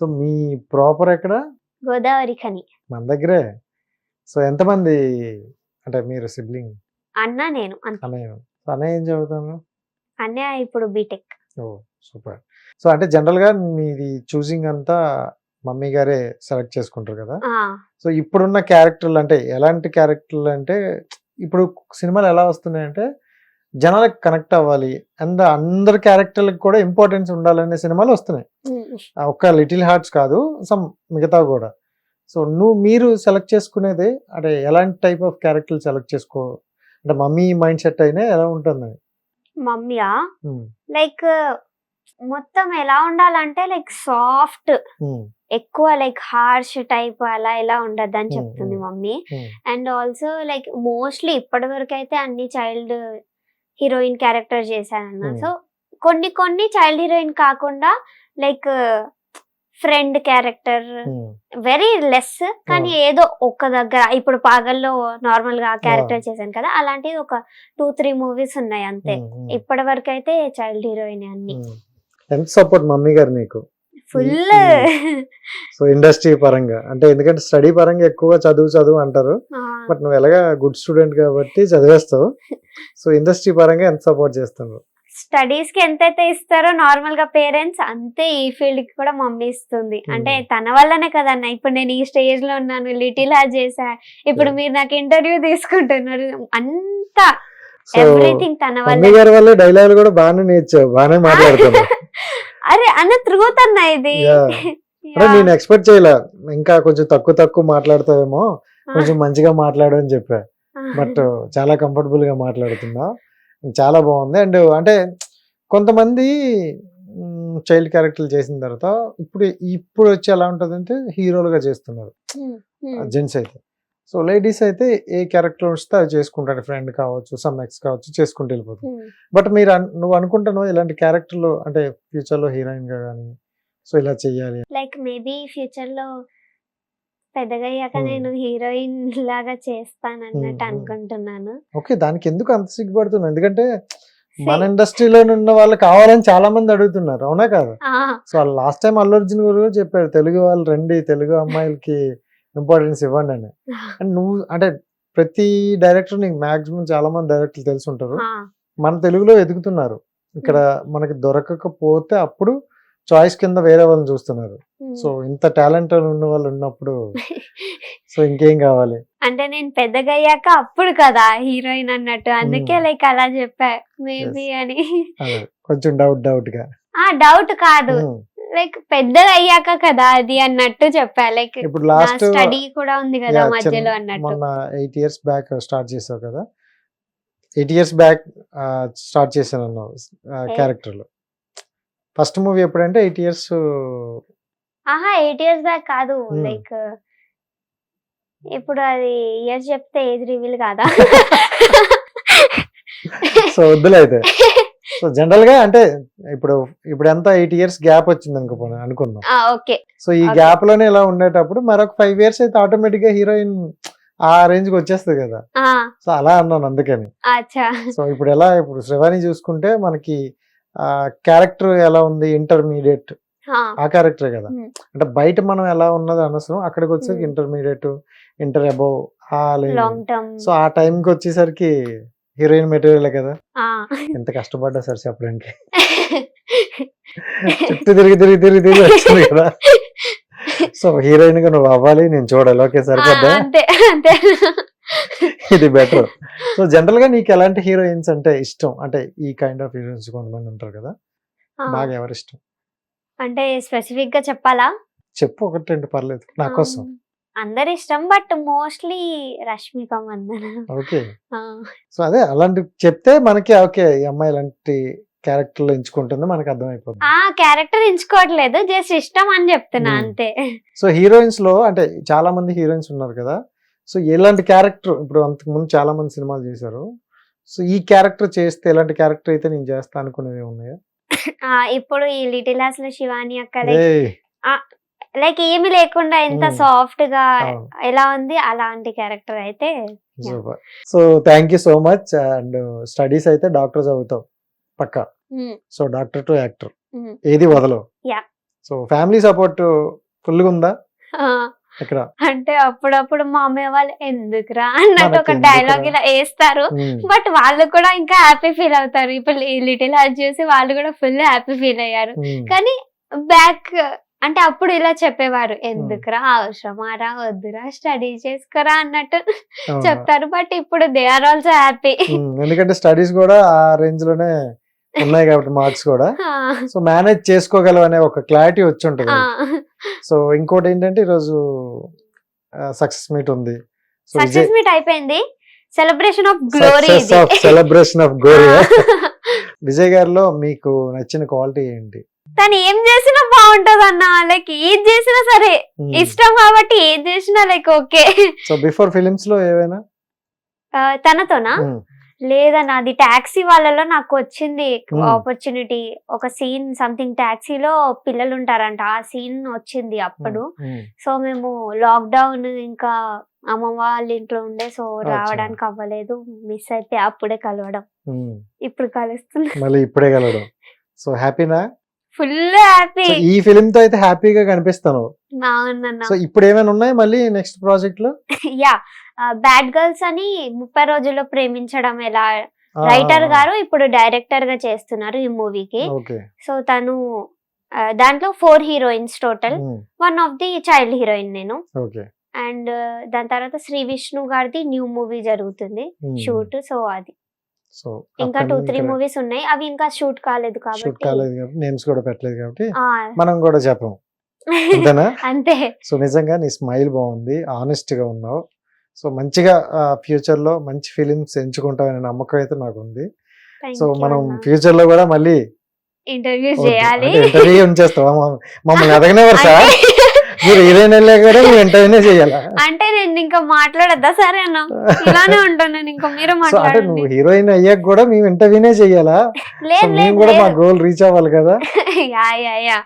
So మీ proper ఎక్కడ? గోదావరి ఖని. మన దగ్గరే. సో ఎంతమంది అంటే మీరు సిబ్లింగ్? అన్న నేను అంతే. అన్నయ్య. సో అన్నయ్య ఏం చదువుతాను అన్నయ్య ఇప్పుడు బీటెక్. Oh super. సో అంటే జనరల్గా మీది చూసింగ్ అంతా మమ్మీ గారే సెలెక్ట్ చేసుకుంటారు కదా? సో ఇప్పుడున్న క్యారెక్టర్లు అంటే ఎలాంటి క్యారెక్టర్లు అంటే ఇప్పుడు సినిమాలు ఎలా వస్తున్నాయంటే జనాలకు కనెక్ట్ అవ్వాలి. అండ్ అందరి క్యారెక్టర్లకు కూడా ఇంపార్టెన్స్ ఉండాలనే సినిమాలు వస్తున్నాయి. ఒక్క లిటిల్ హార్ట్స్ కాదు సమ్ మిగతా కూడా. సో నువ్వు మీరు సెలెక్ట్ చేసుకునేది అంటే ఎలాంటి టైప్ ఆఫ్ క్యారెక్టర్లు సెలెక్ట్ చేసుకో? అంటే మమ్మీ మైండ్ సెట్ అయినా ఎలా ఉంటుంది? మమ్మీయా? లైక్ మొత్తం ఎలా ఉండాలంటే లైక్ సాఫ్ట్ ఎక్కువ లైక్ హార్ష్ టైప్ అలా ఎలా ఉండదు అని చెప్తుంది. Mummy. And also like mostly ఇప్పటి వరకు అయితే అన్ని చైల్డ్ హీరోయిన్ క్యారెక్టర్ చేశానన్న Hmm. సో కొన్ని కొన్ని చైల్డ్ హీరోయిన్ కాకుండా like friend character very less కానీ ఏదో ఒక్క దగ్గర ఇప్పుడు పాగల్లో నార్మల్గా క్యారెక్టర్ చేశాను కదా అలాంటిది ఒక టూ త్రీ మూవీస్ ఉన్నాయి అంతే. ఇప్పటి వరకు అయితే చైల్డ్ హీరోయిన్ అన్ని. ఎంత సపోర్ట్ మమ్మీ గారు నీకు? ఫుల్. సో ఇండస్ట్రీ పరంగా. అంటే ఎందుకంటే స్టడీ పరంగా ఎక్కువ చదువు చదువు అంటారు. బట్ నువ్వు ఎలాగా గుడ్ స్టూడెంట్ కాబట్టి చదివేస్తావు. సో ఇండస్ట్రీ పరంగా ఎంత సపోర్ట్ చేస్తావు స్టడీస్కి ఎంతైతే ఇస్తారో నార్మల్గా పేరెంట్స్ అంతే ఈ ఫీల్డ్కి కూడా మమ్మీ ఇస్తుంది. అంటే తన వల్లనే కదన్న. ఇప్పుడు నేను ఈ స్టేజ్లో ఉన్నాను లిటిల్ హార్ట్ చేసా ఇప్పుడు. మీరు నాకు ఇంటర్వ్యూ తీసుకుంటున్నారు. అంతా ఎవ్రీథింగ్ తన వల్ల. డైలాగ్ కూడా బాగానే నేర్చావు బాగానే మాట్లాడుతున్నావు. అరే అన్న ట్రూత్ అన్న ఇది. అంటే నేను ఎక్స్పెక్ట్ చేయలే. ఇంకా కొంచెం తక్కువ తక్కువ మాట్లాడతావేమో? కొంచెం మంచిగా మాట్లాడు అని చెప్పా. బట్ చాలా కంఫర్టబుల్గా మాట్లాడుతున్నావు చాలా బాగుంది. అండ్ అంటే కొంతమంది చైల్డ్ క్యారెక్టర్లు చేసిన తర్వాత ఇప్పుడు ఇప్పుడు వచ్చి ఎలా ఉంటుంది అంటే హీరోలుగా చేస్తున్నారు. జెంట్స్ అయితే. సో లేడీస్ అయితే ఏ క్యారెక్టర్ వస్తే అవి చేసుకుంటారు? ఫ్రెండ్ కావచ్చు సమ్ ఎక్స్ కావచ్చు చేసుకుంటూ వెళ్ళిపోతుంది బట్ మీరు నువ్వు అనుకుంటున్నావు ఇలాంటి క్యారెక్టర్లు అంటే ఫ్యూచర్లో హీరోయిన్గా కానీ సో ఇలా చెయ్యాలి? లైక్ మేబీ ఫ్యూచర్లో పెద్దగా అయ్యాక. నేను హీరోయిన్ లాగా చేస్తాను అన్నట్టు. అనుకుంటున్నాను. ఓకే దానికి ఎందుకు అంత సిగ్గుపడుతున్నావు? ఎందుకంటే మన ఇండస్ట్రీలో ఉన్న వాళ్ళు కావాలని చాలా మంది అడుగుతున్నారు అవునా కాదు? So last time Allu Arjun garu చెప్పారు తెలుగు వాళ్ళు రండి తెలుగు అమ్మాయిలకి ఇంపార్టెన్స్ ఇవ్వండి అని. అండ్ నువ్వు అంటే ప్రతి డైరెక్టర్ నీకు మాక్సిమం చాలా మంది డైరెక్టర్లు తెలిసి ఉంటారు. మన తెలుగులో ఎదుగుతున్నారు. ఇక్కడ మనకి దొరకకపోతే అప్పుడు చాయిస్ కింద వేరే వాళ్ళని చూస్తున్నారు. Hmm. సో ఇంత టాలెంట్ ఉన్న వాళ్ళు ఉన్నప్పుడు సో ఇంకేం కావాలి? అంటే నేను పెద్దగా అయ్యాక అప్పుడు కదా హీరోయిన్ అన్నట్టు. అందుకే Hmm. లైక్ అలా చెప్పా. మేబీ అని. కొంచెం డౌట్ డౌట్గా ఆ డౌట్ కాదు. లైక్ పెద్దగా అయ్యాక కదా అది అన్నట్టు చెప్పా. లైక్ ఇప్పుడు లాస్ట్ స్టడీ కూడా ఉంది కదా మధ్యలో అన్నట్టు. మొన్న ఎయిట్ ఇయర్స్ బ్యాక్ స్టార్ట్ చేసావు కదా. ఎయిట్ ఇయర్స్ బ్యాక్ స్టార్ట్ చేశాను అన్నావు క్యారెక్టర్లో ఫస్ట్ మూవీ ఎప్పుడంటే ఎయిట్ ఇయర్స్ ఆహా ఎయిట్ ఇయర్స్ బ్యాక్ కాదు. లైక్ ఇప్పుడు అది ఇయర్స్ చెప్తే ఏజ్ రివీల్ కాదా? సో వద్దులే అయితే. సో జనరల్గా అంటే ఇప్పుడు ఇప్పుడు ఎంత ఎయిట్ ఇయర్స్ గ్యాప్ వచ్చింది అనుకోపోయినా అనుకుందాం. ఓకే. సో ఈ. గ్యాప్లోనే ఇలా ఉండేటప్పుడు మరొక ఫైవ్ ఇయర్స్ అయితే ఆటోమేటిక్గా హీరోయిన్ ఆ రేంజ్కి వచ్చేస్తుంది కదా. సో అలా అన్నాను అందుకని. సో ఇప్పుడు ఎలా ఇప్పుడు శ్రవాణి చూసుకుంటే మనకి క్యారెక్టర్ ఎలా ఉంది? ఇంటర్మీడియట్ ఆ. క్యారెక్టర్ కదా. అంటే బయట మనం ఎలా ఉన్నది అనవసరం అక్కడికి వచ్చేసరికి. ఇంటర్మీడియట్ ఇంటర్ అబౌవ్ సో ఆ time కి వచ్చేసరికి హీరోయిన్ మెటీరియల్ కదా. ఎంత కష్టపడ్డా సార్ చెప్పడానికి. చుట్టూ తిరిగి తిరిగి తిరిగి తిరిగి వచ్చింది కదా. సో హీరోయిన్గా నువ్వు అవ్వాలి నేను చూడాలి. ఓకే సరిపోద్దా ఇది బెటర్. సో జనరల్గా నీకు ఎలాంటి హీరోయిన్స్ అంటే ఇష్టం? అంటే ఈ కైండ్ ఆఫ్ హీరోయిన్స్ కొంతమంది ఉంటారు కదా. బాగా ఎవరు ఇష్టం అంటే స్పెసిఫిక్గా చెప్పాలా? చెప్పు ఒకటి రెండు పర్లేదు. నా కోసం. అందరి ఇష్టం but mostly Rashmika Mandanna. Okay. So అదే అలాంటి చెప్తే మనకి ఓకే ఈ అమ్మాయి ఇలాంటి క్యారెక్టర్లు ఎంచుకుంటుందో మనకి అర్థమైపోతుంది ఆ క్యారెక్టర్ ఎంచుకోవట్లేదు జస్ట్ ఇష్టం అని చెప్తున్నా Hmm. అంతే. సో హీరోయిన్స్లో అంటే చాలా మంది హీరోయిన్స్ ఉన్నారు కదా సో ఎలాంటి క్యారెక్టర్ ఇప్పుడు అంతకు ముందు చాలా మంది సినిమాలు చేశారు సో ఈ క్యారెక్టర్ చేస్తే ఎలాంటి క్యారెక్టర్ అయితే నేను చేస్తా అనుకునేవి ఉన్నాయా ఆ, ఇప్పుడు ఈ లిటిల్ హాస్లో శివాని అక్క లైక్ ఏయ్, లైక్ ఏమి లేకుండా ఎంత. సాఫ్ట్గా. ఎలా ఉంది అలాంటి క్యారెక్టర్ అయితే super. So thank you so much and studies అయితే డాక్టర్ చదువుతావు పక్క. So doctor to actor. ఏది వదలవు. సో ఫ్యామిలీ సపోర్ట్ ఫుల్గా ఉందా? ఆ, ఇక్కడ అంటే అప్పుడప్పుడు మా అమ్మయ్య వాళ్ళు ఎందుకురా? అన్నట్టు ఒక డైలాగ్? ఇలా వేస్తారు. బట్ వాళ్ళు కూడా ఇంకా హ్యాపీ ఫీల్ అవుతారు. ఇప్పుడు లిటిల్ హార్ట్ చూసి వాళ్ళు కూడా ఫుల్ హ్యాపీ ఫీల్ అయ్యారు. కానీ బ్యాక్ అంటే అప్పుడు ఇలా చెప్పేవారు ఎందుకురా అవసరమారా వద్దురా స్టడీ చేసుకోరా అన్నట్టు? చెప్తారు. బట్ ఇప్పుడు దే ఆర్ ఆల్సో హ్యాపీ. ఎందుకంటే స్టడీస్ కూడా ఆ రేంజ్లోనే ఉన్నాయి కాబట్టి మార్క్స్ కూడా. సో మేనేజ్ చేసుకోగలవు అనే ఒక క్లారిటీ వచ్చి ఉంటుంది సో ఇంకోటి ఏంటంటే ఈరోజు సక్సెస్ మీట్ ఉంది. సక్సెస్ మీట్ అయిపోయింది. Celebration of glory celebration of glory Vijay గారిలో మీకు నచ్చిన క్వాలిటీ ఏంటి? తను ఏం చేసినా బాగుంటది అన్న లైక్ ఏది చేసినా సరే ఇష్టం కాబట్టి ఏది చేసినా లైక్ ఓకే సో బిఫోర్ ఫిలిమ్స్లో ఏవైనా? తనతోనా? ఉమ్, లేదన్న అది టాక్సీ వాళ్ళలో నాకు వచ్చింది Hmm. ఆపర్చునిటీ ఒక సీన్ సంథింగ్ టాక్సీలో పిల్లలు ఉంటారంట ఆ సీన్ వచ్చింది అప్పుడు. సో మేము లాక్డౌన్ ఇంకా అమ్మ వాళ్ళ ఇంట్లో ఉండే సో రావడానికి అవ్వలేదు. మిస్ అయితే అప్పుడే కలవడం. ఇప్పుడు కలుస్తుంది మళ్ళీ ఇప్పుడే కలవడం. సో హ్యాపీనా ఫుల్ హ్యాపీ. ఈ ఫిలిం తో అయితే హ్యాపీగా కనిపిస్తాను. సో ఇప్పుడు ఏమైనా ఉన్నాయి మళ్ళీ నెక్స్ట్ ప్రాజెక్ట్లో యా బ్యాడ్ గర్ల్స్ అని ముప్పై రోజుల్లో ప్రేమించడం ఎలా? రైటర్ గారు ఇప్పుడు డైరెక్టర్గా చేస్తున్నారు ఈ మూవీకి. సో తను దాంట్లో four heroines total. One of the child heroine నేను. అండ్ దాని తర్వాత శ్రీ విష్ణు గారిది న్యూ మూవీ జరుగుతుంది. షూట్ సో అది. సో ఇంకా టూ త్రీ మూవీస్ ఉన్నాయి. అవి ఇంకా షూట్ కాలేదు షూట్ కాబట్టి కాలేదు కాబట్టి నేమ్స్ కూడా పెట్టలేదు కాబట్టి మనం కూడా చెప్పం. అంతేనా? అంతే. సో నిజంగా నీ స్మైల్ బాగుంది. ఆనెస్ట్గా ఉన్నావు. సో మంచిగా ఫ్యూచర్లో మంచి ఫిలిమ్స్ ఎంచుకుంటావనే నమ్మకం అయితే నాకు ఉంది. సో మనం ఫ్యూచర్లో కూడా మళ్ళీ ఇంటర్వ్యూ చేయాలి. ఇంటర్వ్యూ మమ్మ- మమ్మల్ని ఎదగనేవారు సార్. మీరు హీరోయిన్ కూడా చేయాలా? అంటే నేను ఇంకా మాట్లాడద్దా? సరే అన్న. ఇలానే ఉంటాను ఇంకా మీరు అంటే నువ్వు హీరోయిన్ అయ్యాక కూడా మేము ఇంటర్వ్యూనే చేయాలా? మేము కూడా మా. గోల్ రీచ్ అవ్వాలి కదా? Yeah yeah yeah.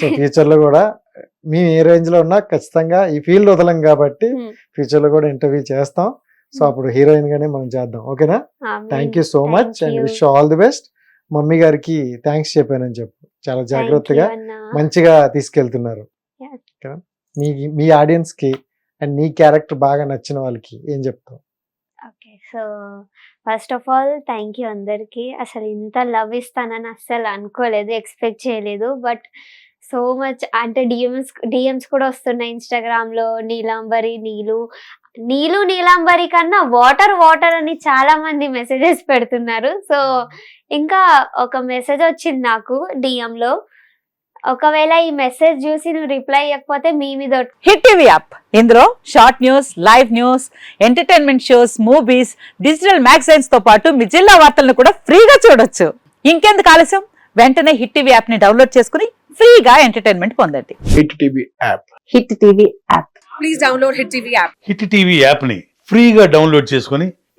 సో ఫ్యూచర్లో కూడా మేము ఏ రేంజ్లో ఉన్నా ఖచ్చితంగా ఈ ఫీల్డ్ వదలం కాబట్టి. ఫ్యూచర్లో కూడా ఇంటర్వ్యూ చేస్తాం. సో అప్పుడు హీరోయిన్ గానే మనం చేద్దాం. ఓకేనా? Thank you so much and wish all the best mummy గారికి థ్యాంక్స్ చెప్పానని చెప్పు. చాలా జాగ్రత్తగా మంచిగా తీసుకెళ్తున్నారు. మీ మీ ఆడియన్స్కి అండ్ నీ క్యారెక్టర్ బాగా నచ్చిన వాళ్ళకి ఏం చెప్తావు? Okay so first of all thank you అందరికి. అసలు ఇంత లవ్ ఇస్తానని అస్సలు అనుకోలేదు ఎక్స్పెక్ట్ చేయలేదు. బట్ సో మచ్ అంటే డిఎమ్స్ డిఎమ్స్ కూడా వస్తున్నాయి ఇన్స్టాగ్రామ్లో నీలాంబరి నీలు. నీలు నీలాంబరి కన్నా వాటర్ వాటర్ అని చాలా మంది మెసేజెస్ పెడుతున్నారు. సో ఇంకా ఒక మెసేజ్ వచ్చింది నాకు DM లో. ఒకవేళ ఈ మెసేజ్ చూసి నువ్వు రిప్లై ఇవ్వకపోతే మీ మీద ఒట్టు. హిట్ టీవీ యాప్ ఇందులో short news live news entertainment shows movies digital మ్యాగజైన్స్తో పాటు మీ జిల్లా వార్తలను కూడా ఫ్రీగా చూడొచ్చు. ఇంకెందుకు ఆలస్యం? వెంటనే హిట్ టీవీ యాప్ని డౌన్లోడ్ చేసుకుని ఫ్రీగా ఎంటర్టైన్మెంట్ పొందండి. Hit TV app Hit TV app please download Hit TV app. Hit TV యాప్ని ఫ్రీగా డౌన్లోడ్ చేసుకొని